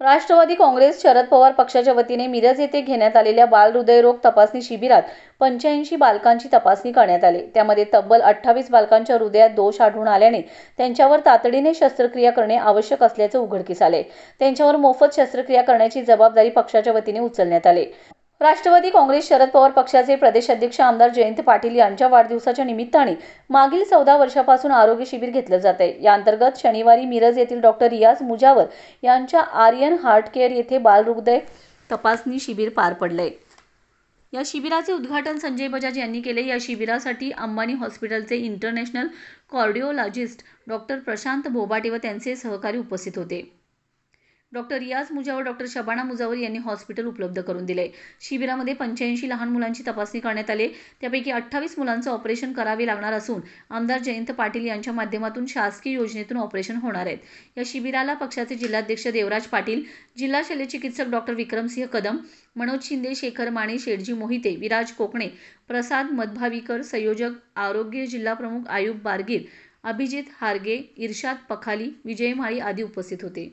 राष्ट्रवादी काँग्रेस शरद पवार पक्षाच्या वतीने मिरज येथे घेण्यात आलेल्या बाल हृदयरोग तपासणी शिबिरात पंच्याऐंशी बालकांची तपासणी करण्यात आली. त्यामध्ये तब्बल अठ्ठावीस बालकांच्या हृदयात दोष आढळून आल्याने त्यांच्यावर तातडीने शस्त्रक्रिया करणे आवश्यक असल्याचे उघडकीस आले. त्यांच्यावर मोफत शस्त्रक्रिया करण्याची जबाबदारी पक्षाच्या वतीने उचलण्यात आली. राष्ट्रवादी काँग्रेस शरद पवार पक्षाचे प्रदेशाध्यक्ष आमदार जयंत पाटील यांच्या वाढदिवसाच्या निमित्ताने मागील चौदा वर्षापासून आरोग्य शिबिर घेतलं जात आहे या अंतर्गत शनिवारी मिरज येथील डॉक्टर रियाज मुजावर यांच्या आर्यन हार्ट केअर येथे बालहृदय तपासणी शिबिर पार पडलंय. या शिबिराचे उद्घाटन संजय बजाज यांनी केले. या शिबिरासाठी अंबानी हॉस्पिटलचे international cardiologist doctor Prashant Bhobate व त्यांचे सहकारी उपस्थित होते. डॉक्टर रियाज मुजावर डॉक्टर शबाना मुजावर यांनी हॉस्पिटल उपलब्ध करून दिले. शिबिरामध्ये पंच्याऐंशी लहान मुलांची तपासणी करण्यात आली. त्यापैकी अठ्ठावीस मुलांचं ऑपरेशन करावे लागणार असून आमदार जयंत पाटील यांच्या माध्यमातून शासकीय योजनेतून ऑपरेशन होणार आहेत. या शिबिराला पक्षाचे जिल्हाध्यक्ष देवराज पाटील जिल्हा शल्यचिकित्सक डॉक्टर विक्रमसिंह कदम मनोज शिंदे शेखर माने शेठजी मोहिते विराज कोकणे प्रसाद मधभावीकर संयोजक आरोग्य जिल्हाप्रमुख आयुब बारगीर अभिजित हारगे इर्शाद पखाली विजय माळी आदी उपस्थित होते.